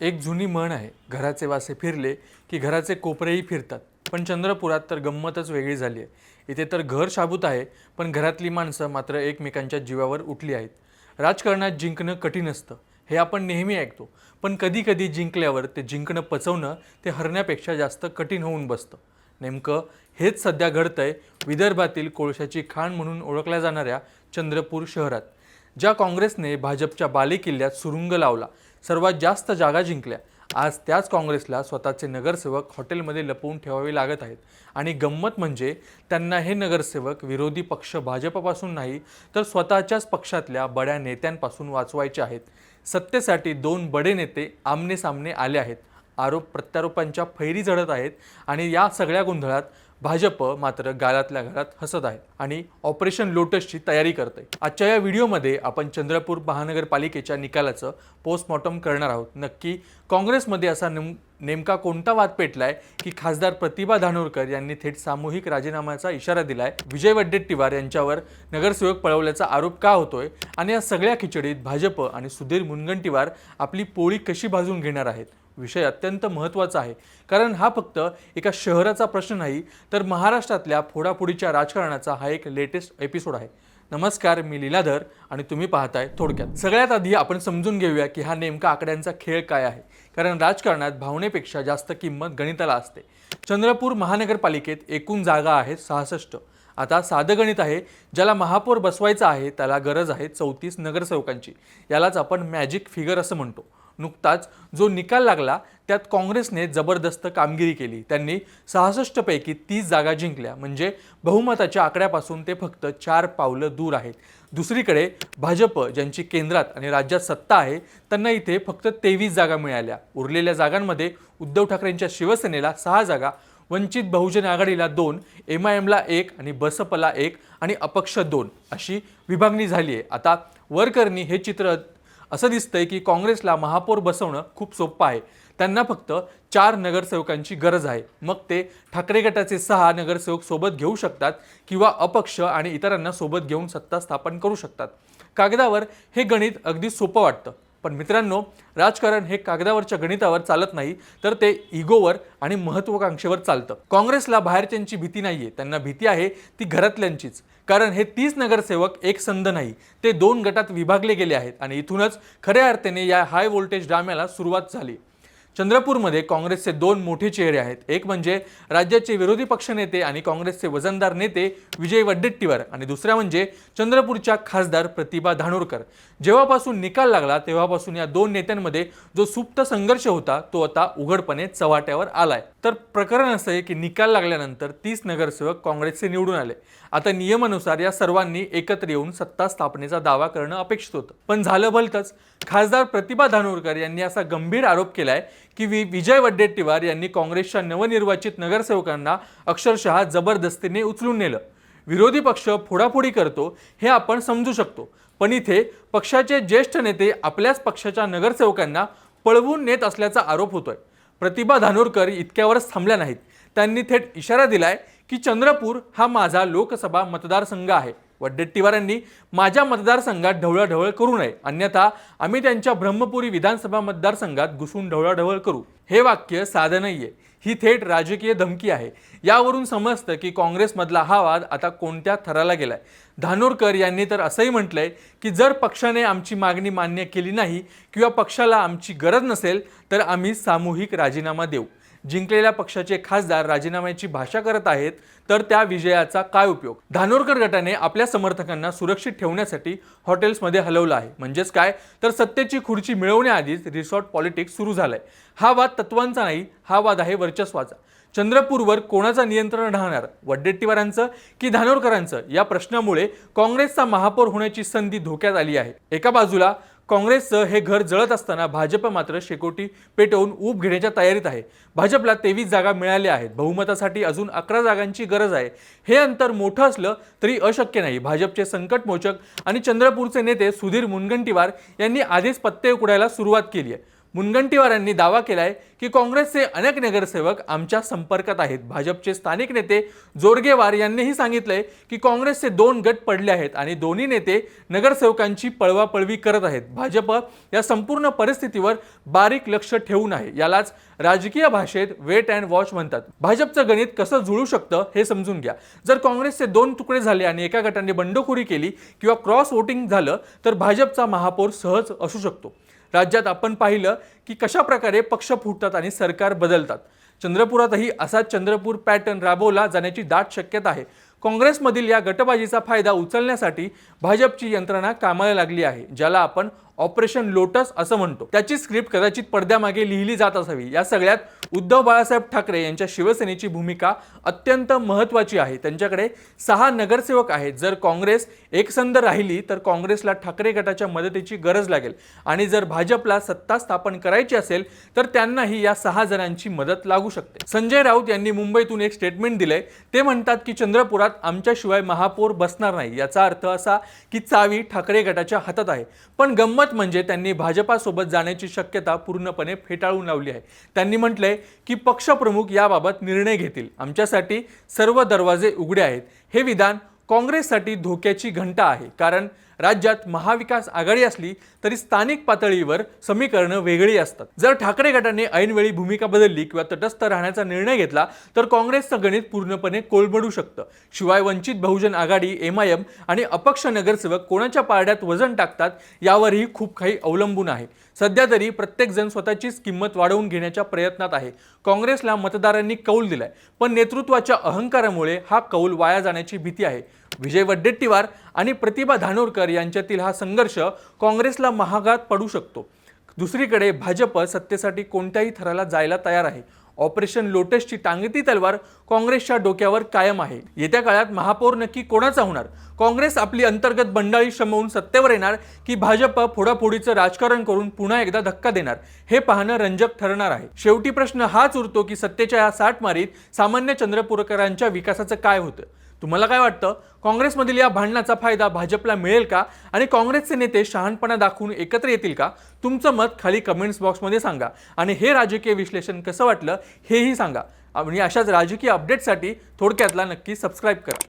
एक जुनी म्हण आहे घराचे वासे फिरले की घराचे कोपरेही फिरतात. पण चंद्रपुरात तर गंमतच वेगळी झाली आहे. इथे तर घर शाबूत आहे पण घरातली माणसं मात्र एकमेकांच्या जीवावर उठली आहेत. राजकारणात जिंकणं कठीण असतं हे आपण नेहमी ऐकतो. पण कधी कधी जिंकल्यावर ते जिंकणं पचवणं ते हरण्यापेक्षा जास्त कठीण होऊन बसतं. नेमकं हेच सध्या घडतंय विदर्भातील कोळशाची खाण म्हणून ओळखल्या जाणाऱ्या चंद्रपूर शहरात. ज्या काँग्रेसने भाजपच्या बालेकिल्ल्यात सुरुंग लावला सर्वात जास्त जागा जिंकल्या. आज त्याच काँग्रेसला स्वतःचे नगरसेवक हॉटेलमध्ये लपवून ठेवावे लागत आहेत. आणि गंमत म्हणजे त्यांना हे नगरसेवक विरोधी पक्ष भाजपपासून नाही तर स्वतःच्याच पक्षातल्या बड्या नेत्यांपासून वाचवायचे आहेत. सत्तेसाठी दोन बडे नेते आमने सामने आले आहेत. आरोप प्रत्यारोपांच्या फैरी झडत आहेत आणि या सगळ्या गोंधळात भाजप मात्र गालातल्या घरात हसत आहे आणि ऑपरेशन लोटसची तयारी करते आजच्या या व्हिडिओमध्ये आपण चंद्रपूर महानगरपालिकेच्या निकालाचं पोस्टमॉर्टम करणार आहोत. नक्की काँग्रेसमध्ये असा नेम नेमका कोणता वाद पेटलाय की खासदार प्रतिभा धानोरकर यांनी थेट सामूहिक राजीनाम्याचा इशारा दिलाय? विजय वड्डेट्टीवार यांच्यावर नगरसेवक पळवल्याचा आरोप का होतोय? आणि या सगळ्या खिचडीत भाजप आणि सुधीर मुनगंटीवार आपली पोळी कशी भाजून घेणार आहेत? विषय अत्यंत महत्त्वाचा आहे. कारण हा फक्त एका शहराचा प्रश्न नाही तर महाराष्ट्रातल्या फोडाफोडीच्या राजकारणाचा हा एक लेटेस्ट एपिसोड आहे. नमस्कार मी लीलाधर आणि तुम्ही पाहताय थोडक्यात. सगळ्यात आधी आपण समजून घेऊया की हा नेमका आकड्यांचा खेळ काय आहे. कारण राजकारणात भावनेपेक्षा जास्त किंमत गणिताला असते. चंद्रपूर महानगरपालिकेत एकूण जागा आहेत सहासष्ट. आता साधं गणित आहे ज्याला महापौर बसवायचा आहे त्याला गरज आहे चौतीस नगरसेवकांची. यालाच आपण मॅजिक फिगर असं म्हणतो. नुकताच जो निकाल लागला त्यात काँग्रेसने जबरदस्त कामगिरी केली. त्यांनी सहासष्टपैकी तीस जागा जिंकल्या. म्हणजे बहुमताच्या आकड्यापासून ते फक्त चार पावलं दूर आहेत. दुसरीकडे भाजप ज्यांची केंद्रात आणि राज्यात सत्ता आहे त्यांना इथे फक्त तेवीस जागा मिळाल्या. उरलेल्या जागांमध्ये उद्धव ठाकरेंच्या शिवसेनेला सहा जागा वंचित बहुजन आघाडीला दोन एम आय एमला एक आणि बसपला एक आणि अपक्ष दोन अशी विभागणी झाली आहे. आता वरकरणी हे चित्र असं दिसतंय की काँग्रेसला महापौर बसवणं खूप सोपं आहे. त्यांना फक्त चार नगरसेवकांची गरज आहे. मग ते ठाकरे गटाचे सहा नगरसेवक सोबत घेऊ शकतात किंवा अपक्ष आणि इतरांना सोबत घेऊन सत्ता स्थापन करू शकतात. कागदावर हे गणित अगदी सोपं वाटतं. पण मित्रांनो राजकारण हे कागदावरच्या गणितावर चालत नाही तर ते इगोवर आणि महत्वाकांक्षेवर चालतं. काँग्रेसला बाहेरच्यांची भीती नाहीये. त्यांना भीती आहे ती घरातल्यांचीच. कारण हे तीस नगरसेवक एक संध नाही ते दोन गटात विभागले गेले आहेत. आणि इथूनच खऱ्या अर्थाने या हाय व्होल्टेज ड्राम्याला सुरुवात झाली. चंद्रपूरमध्ये काँग्रेसचे दोन मोठे चेहरे आहेत. एक म्हणजे राज्याचे विरोधी पक्षनेते आणि काँग्रेसचे वजनदार नेते विजय वड्डेट्टीवार आणि दुसऱ्या म्हणजे चंद्रपूरच्या खासदार प्रतिभा धानोरकर. जेव्हापासून निकाल लागला तेव्हापासून या दोन नेत्यांमध्ये जो सुप्त संघर्ष होता तो आता उघडपणे चव्हाट्यावर आलाय. तर प्रकरण असं आहे की निकाल लागल्यानंतर तीस नगरसेवक काँग्रेसचे निवडून आले. आता नियमानुसार या सर्वांनी एकत्र येऊन सत्ता स्थापनेचा दावा करणं अपेक्षित होतं. पण झालं भलतंच. खासदार प्रतिभा धानोरकर यांनी असा गंभीर आरोप केलाय की वि विजय वड्डेट्टीवार यांनी काँग्रेसच्या नवनिर्वाचित नगरसेवकांना अक्षरशः जबरदस्तीने उचलून नेलं. विरोधी पक्ष फोडाफोडी करतो हे आपण समजू शकतो. पण इथे पक्षाचे ज्येष्ठ नेते आपल्याच पक्षाच्या नगरसेवकांना पळवून नेत असल्याचा आरोप होतोय. प्रतिभा धानोरकर इतक्यावरच थांबल्या नाहीत. त्यांनी थेट इशारा दिलाय की चंद्रपूर हा माझा लोकसभा मतदारसंघ आहे. वड्डेट्टीवारांनी माझ्या मतदारसंघात ढवळाढवळ करू नये. अन्यथा आम्ही त्यांच्या ब्रह्मपुरी विधानसभा मतदारसंघात घुसून ढवळाढवळ करू. हे वाक्य साधं नाहीये. ही थेट राजकीय धमकी आहे. यावरून समजतं की काँग्रेसमधला हा वाद आता कोणत्या थराला गेलाय? धानोरकर यांनी तर असंही म्हटलंय की जर पक्षाने आमची मागणी मान्य केली नाही किंवा पक्षाला आमची गरज नसेल तर आम्ही सामूहिक राजीनामा देऊ. जिंकलेल्या पक्षाचे खासदार राजीनाम्याची भाषा करत आहेत तर त्या विजयाचा काय उपयोग? धानोरकर गटाने आपल्या समर्थकांना सुरक्षित ठेवण्यासाठी हॉटेल्समध्ये हलवलं आहे. म्हणजेच काय? तर सत्तेची खुर्ची मिळवण्याआधीच रिसॉर्ट पॉलिटिक्स सुरू झालंय. हा वाद तत्वांचा नाही हा वाद आहे वर्चस्वाचा. चंद्रपूरवर कोणाचं नियंत्रण राहणार? वड्डेट्टीवारांचं की धानोरकरांचं? या प्रश्नामुळे काँग्रेसचा महापौर होण्याची संधी धोक्यात आली आहे. एका बाजूला काँग्रेसचं हे घर जळत असताना भाजप मात्र शेकोटी पेटवून ऊब घेण्याच्या तयारीत आहे. भाजपला तेवीस जागा मिळाल्या आहेत. बहुमतासाठी अजून अकरा जागांची गरज आहे. हे अंतर मोठं असलं तरी अशक्य नाही. भाजपचे संकटमोचक आणि चंद्रपूरचे नेते सुधीर मुनगंटीवार यांनी आधीच पत्ते उकडायला सुरुवात केली आहे. मुनगंटीवारांनी दावा केलाय की काँग्रेसचे अनेक नगरसेवक आमच्या संपर्कात आहेत. भाजपचे स्थानिक नेते जोरगेवार यांनीही सांगितलंय की काँग्रेसचे दोन गट पडले आहेत आणि दोन्ही नेते नगरसेवकांची पळवापळवी करत आहेत. भाजप या संपूर्ण परिस्थितीवर बारीक लक्ष ठेवून आहे. यालाच राजकीय भाषेत वेट अँड वॉच म्हणतात. भाजपचं गणित कसं जुळू शकतं हे समजून घ्या. जर काँग्रेसचे दोन तुकडे झाले आणि एका गटाने बंडखोरी केली किंवा क्रॉस वोटिंग झालं तर भाजपचा महापौर सहज असू शकतो. राज्यात आपण पाहिलं की कशा प्रकारे पक्ष फुटतात आणि सरकार बदलतात. चंद्रपुरातही असाच चंद्रपूर पॅटर्न राबवला जाण्याची दाट शक्यता आहे. काँग्रेसमधील या गटबाजीचा फायदा उचलण्यासाठी भाजपची यंत्रणा कामाला लागली आहे ज्याला आपण ऑपरेशन लोटस असं म्हणतो. त्याची स्क्रिप्ट कदाचित पडद्यामागे लिहिली जात असावी. या सगळ्यात उद्धव बाळासाहेब ठाकरे यांच्या शिवसेनेची भूमिका अत्यंत महत्त्वाची आहे. त्यांच्याकडे सहा नगरसेवक आहेत. जर काँग्रेस एकसंध राहिली तर काँग्रेसला ठाकरे गटाच्या मदतीची गरज लागेल. आणि जर भाजपला सत्ता स्थापन करायची असेल तर त्यांनाही या सहा जणांची मदत लागू शकते. संजय राऊत यांनी मुंबईतून एक स्टेटमेंट दिलंय. ते म्हणतात की चंद्रपुरात आमच्याशिवाय महापौर बसणार नाही. याचा अर्थ असा की चावी ठाकरे गटाच्या हातात आहे. पण गंमत म्हणजे त्यांनी भाजपासोबत जाण्याची शक्यता पूर्णपणे फेटाळून लावली आहे. त्यांनी म्हटलंय की पक्षप्रमुख याबाबत निर्णय घेतील. आमच्यासाठी सर्व दरवाजे उघडे आहेत. हे विधान काँग्रेससाठी धोक्याची घंटा आहे. कारण राज्यात महाविकास आघाडी असली तरी स्थानिक पातळीवर समीकरणं वेगळी असतात. जर ठाकरे गटाने ऐनवेळी भूमिका बदलली किंवा तटस्थ राहण्याचा निर्णय घेतला तर काँग्रेसचं गणित पूर्णपणे कोलमडू शकतं. शिवाय Vanchit Bahujan Aghadi M I M आणि अपक्ष नगरसेवक कोणाच्या पारड्यात वजन टाकतात यावरही खूप काही अवलंबून आहे. सध्या तरी प्रत्येकजण स्वतःचीच किंमत वाढवून घेण्याच्या प्रयत्नात आहे. काँग्रेसला मतदारांनी कौल दिलाय पण नेतृत्वाच्या अहंकारामुळे हा कौल वाया जाण्याची भीती आहे. विजय वड्डेट्टीवार आणि प्रतिभा धानोरकर यांच्यातील हा संघर्ष काँग्रेसला महागात पडू शकतो. दुसरीकडे भाजप सत्तेसाठी कोणत्याही थराला जायला तयार आहे. ऑपरेशन लोटसची टांगती तलवार काँग्रेसच्या डोक्यावर कायम आहे. येत्या काळात महापौर नक्की कोणाचा होणार? काँग्रेस आपली अंतर्गत बंडाळी शमवून सत्तेवर येणार की भाजप फोडाफोडीचं राजकारण करून पुन्हा एकदा धक्का देणार? हे पाहणं रंजक ठरणार आहे. शेवटी प्रश्न हाच उरतो की सत्तेच्या या साठमारीत सामान्य चंद्रपूरकरांच्या विकासाचं काय होतं? तुम्हाला काय वाटतं? काँग्रेसमधील या भांडणाचा फायदा भाजपला मिळेल का? आणि काँग्रेसचे नेते शहाणपणा दाखवून एकत्र येतील का? तुमचं मत खाली कमेंट्स बॉक्समध्ये सांगा. आणि हे राजकीय विश्लेषण कसं वाटलं हेही सांगा. आणि अशाच राजकीय अपडेटसाठी थोडक्यातला नक्की सबस्क्राईब करा.